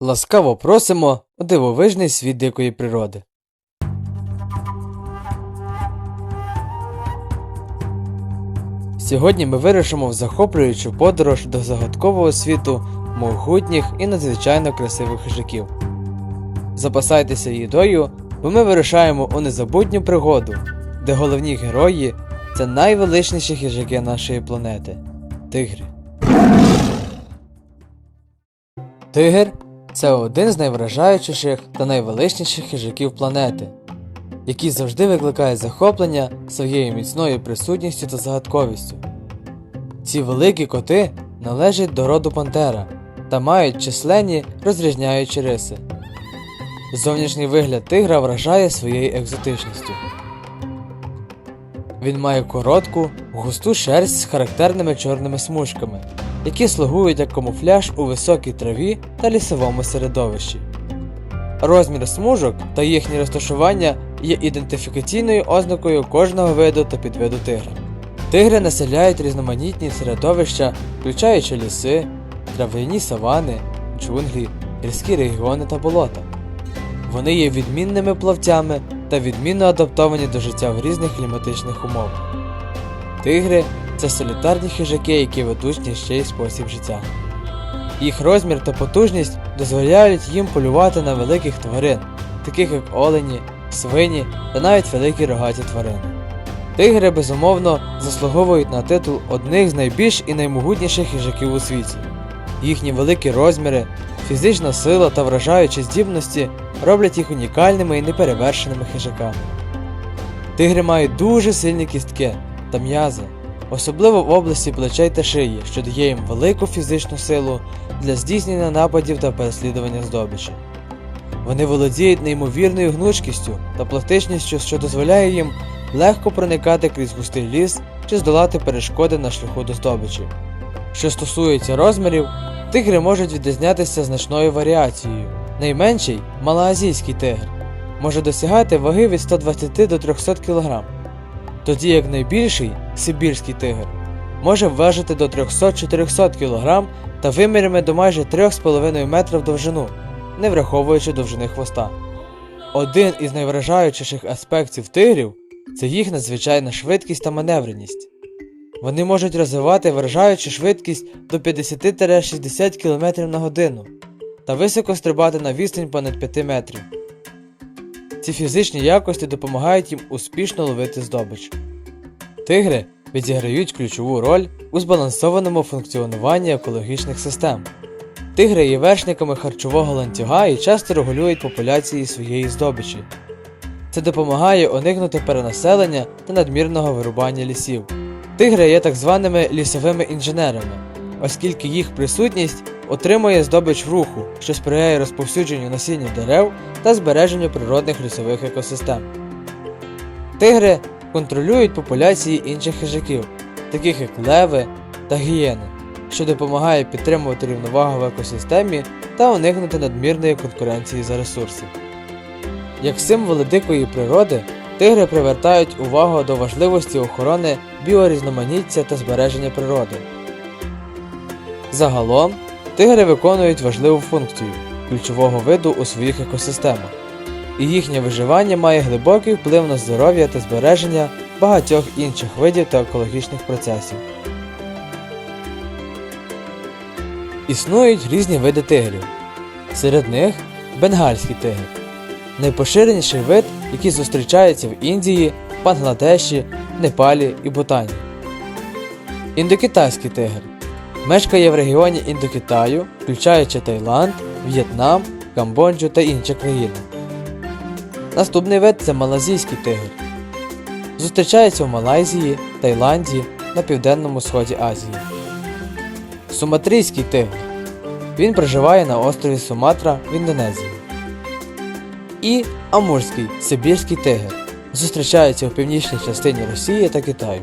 Ласкаво просимо у дивовижний світ дикої природи. Сьогодні ми вирушимо в захоплюючу подорож до загадкового світу могутніх і надзвичайно красивих хижаків. Запасайтеся їдою, бо ми вирушаємо у незабутню пригоду, де головні герої це найвеличніші хижаки нашої планети тигри. Тигр це один з найвражаючіших та найвеличніших хижаків планети, який завжди викликає захоплення своєю міцною присутністю та загадковістю. Ці великі коти належать до роду пантера та мають численні розрізняючі риси. Зовнішній вигляд тигра вражає своєю екзотичністю. Він має коротку, густу шерсть з характерними чорними смужками, які слугують як камуфляж у високій траві та лісовому середовищі. Розмір смужок та їхнє розташування є ідентифікаційною ознакою кожного виду та підвиду тигра. Тигри населяють різноманітні середовища, включаючи ліси, трав'яні савани, джунглі, гірські регіони та болота. Вони є відмінними плавцями та відмінно адаптовані до життя в різних кліматичних умовах. Тигри це солітарні хижаки, які ведуть нічий спосіб життя. Їх розмір та потужність дозволяють їм полювати на великих тварин, таких як олені, свині та навіть великі рогаті тварини. Тигри, безумовно, заслуговують на титул одних з найбільш і наймогутніших хижаків у світі. Їхні великі розміри, фізична сила та вражаючі здібності роблять їх унікальними і неперевершеними хижаками. Тигри мають дуже сильні кістки та м'язи, особливо в області плечей та шиї, що дає їм велику фізичну силу для здійснення нападів та переслідування здобичі. Вони володіють неймовірною гнучкістю та пластичністю, що дозволяє їм легко проникати крізь густий ліс чи здолати перешкоди на шляху до здобичі. Що стосується розмірів, тигри можуть відрізнятися значною варіацією. Найменший малоазійський тигр може досягати ваги від 120 до 300 кг, тоді як найбільший сибірський тигр може важити до 300-400 кг та вимірами до майже 3,5 метра в довжину, не враховуючи довжини хвоста. Один із найвражаючіших аспектів тигрів це їх надзвичайна швидкість та маневреність. Вони можуть розвивати вражаючу швидкість до 50-60 км на годину та високо стрибати на відстань понад 5 метрів. Ці фізичні якості допомагають їм успішно ловити здобич. Тигри відіграють ключову роль у збалансованому функціонуванні екологічних систем. Тигри є вершниками харчового ланцюга і часто регулюють популяції своєї здобичі. Це допомагає уникнути перенаселення та надмірного вирубання лісів. Тигри є так званими лісовими інженерами, оскільки їх присутність отримує здобич в руху, що сприяє розповсюдженню насіння дерев та збереженню природних лісових екосистем. Тигри контролюють популяції інших хижаків, таких як леви та гієни, що допомагає підтримувати рівновагу в екосистемі та уникнути надмірної конкуренції за ресурси. Як символи дикої природи, тигри привертають увагу до важливості охорони біорізноманіття та збереження природи. Загалом, тигри виконують важливу функцію ключового виду у своїх екосистемах, і їхнє виживання має глибокий вплив на здоров'я та збереження багатьох інших видів та екологічних процесів. Існують різні види тигрів. Серед них бенгальський тигр найпоширеніший вид, який зустрічається в Індії, Бангладеші, Непалі і Бутані. Індокитайський тигр мешкає в регіоні Індокитаю, включаючи Таїланд, В'єтнам, Камбоджу та інші країни. Наступний вид це малазійський тигр. Зустрічається в Малайзії, Таїланді на південному сході Азії. Суматрійський тигр. Він проживає на острові Суматра в Індонезії. І Амурський Сибірський тигр. Зустрічається у північній частині Росії та Китаю.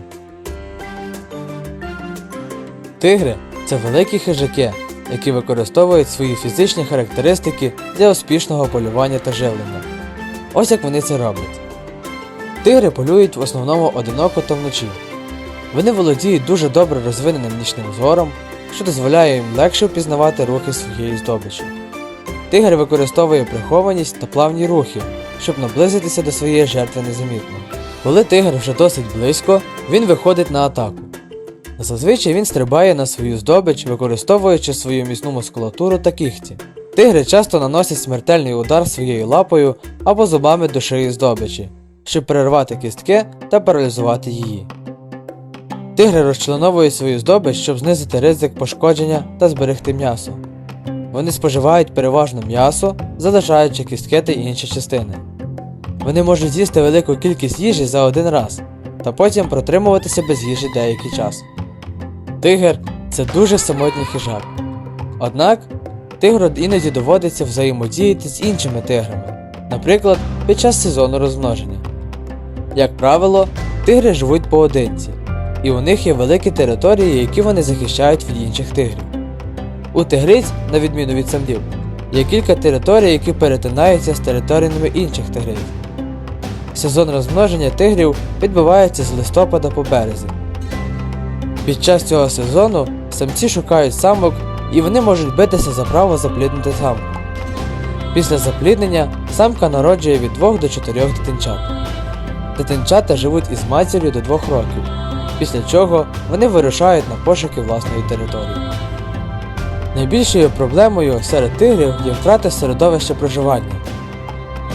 Тигри це великі хижаки, які використовують свої фізичні характеристики для успішного полювання та живлення. Ось як вони це роблять. Тигри полюють в основному одиноко та вночі. Вони володіють дуже добре розвиненим нічним зором, що дозволяє їм легше впізнавати рухи своєї здобичі. Тигр використовує прихованість та плавні рухи, щоб наблизитися до своєї жертви незамітно. Коли тигр вже досить близько, він виходить на атаку. Зазвичай він стрибає на свою здобич, використовуючи свою міцну мускулатуру та кігті. Тигри часто наносять смертельний удар своєю лапою або зубами до шиї здобичі, щоб перервати кістки та паралізувати її. Тигри розчленовують свою здобич, щоб знизити ризик пошкодження та зберегти м'ясо. Вони споживають переважно м'ясо, залишаючи кістки та інші частини. Вони можуть з'їсти велику кількість їжі за один раз та потім протримуватися без їжі деякий час. Тигр це дуже самотній хижак. Однак тигру іноді доводиться взаємодіяти з іншими тиграми, наприклад, під час сезону розмноження. Як правило, тигри живуть поодинці, і у них є великі території, які вони захищають від інших тигрів. У тигриць, на відміну від самців, є кілька територій, які перетинаються з територіями інших тигрів. Сезон розмноження тигрів відбувається з листопада по березень. Під час цього сезону самці шукають самок і вони можуть битися за право запліднити самку. Після запліднення самка народжує від 2 до 4 дитинчат. Дитинчата живуть із матір'ю до 2 років, після чого вони вирушають на пошуки власної території. Найбільшою проблемою серед тигрів є втрата середовища проживання.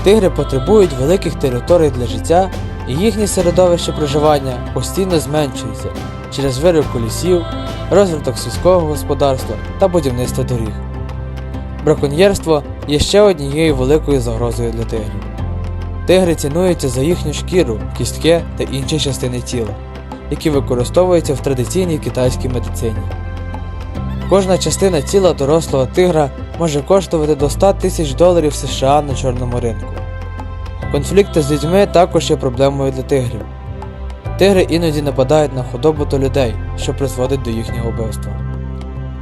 Тигри потребують великих територій для життя, і їхнє середовище проживання постійно зменшується через вирубку лісів, розвиток сільського господарства та будівництво доріг. Браконьєрство є ще однією великою загрозою для тигрів. Тигри цінуються за їхню шкіру, кістки та інші частини тіла, які використовуються в традиційній китайській медицині. Кожна частина тіла дорослого тигра може коштувати до 100 тисяч доларів США на чорному ринку. Конфлікти з людьми також є проблемою для тигрів. Тигри іноді нападають на худобу та людей, що призводить до їхнього вбивства.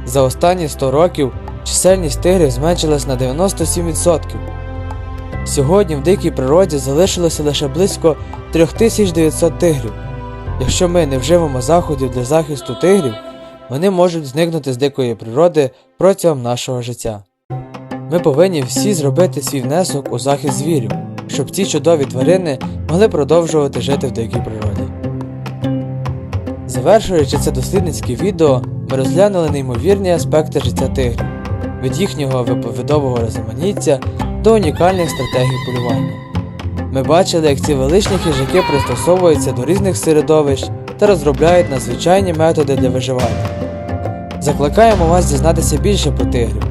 За останні 100 років чисельність тигрів зменшилась на 97%. Сьогодні в дикій природі залишилося лише близько 3900 тигрів. Якщо ми не вживемо заходів для захисту тигрів, вони можуть зникнути з дикої природи протягом нашого життя. Ми повинні всі зробити свій внесок у захист звірів, щоб ці чудові тварини могли продовжувати жити в дикій природі. Завершуючи це дослідницьке відео, ми розглянули неймовірні аспекти життя тигрів від їхнього виповідового різноманіття до унікальних стратегій полювання. Ми бачили, як ці величні хижаки пристосовуються до різних середовищ та розробляють надзвичайні методи для виживання. Закликаємо вас дізнатися більше про тигрів.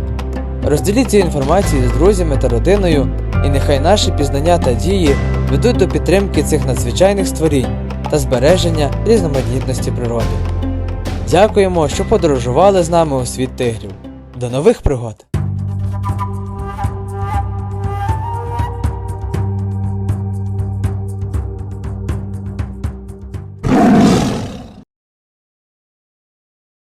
Розділіть цю інформацію з друзями та родиною, і нехай наші пізнання та дії ведуть до підтримки цих надзвичайних створінь та збереження різноманітності природи. Дякуємо, що подорожували з нами у світ тигрів. До нових пригод!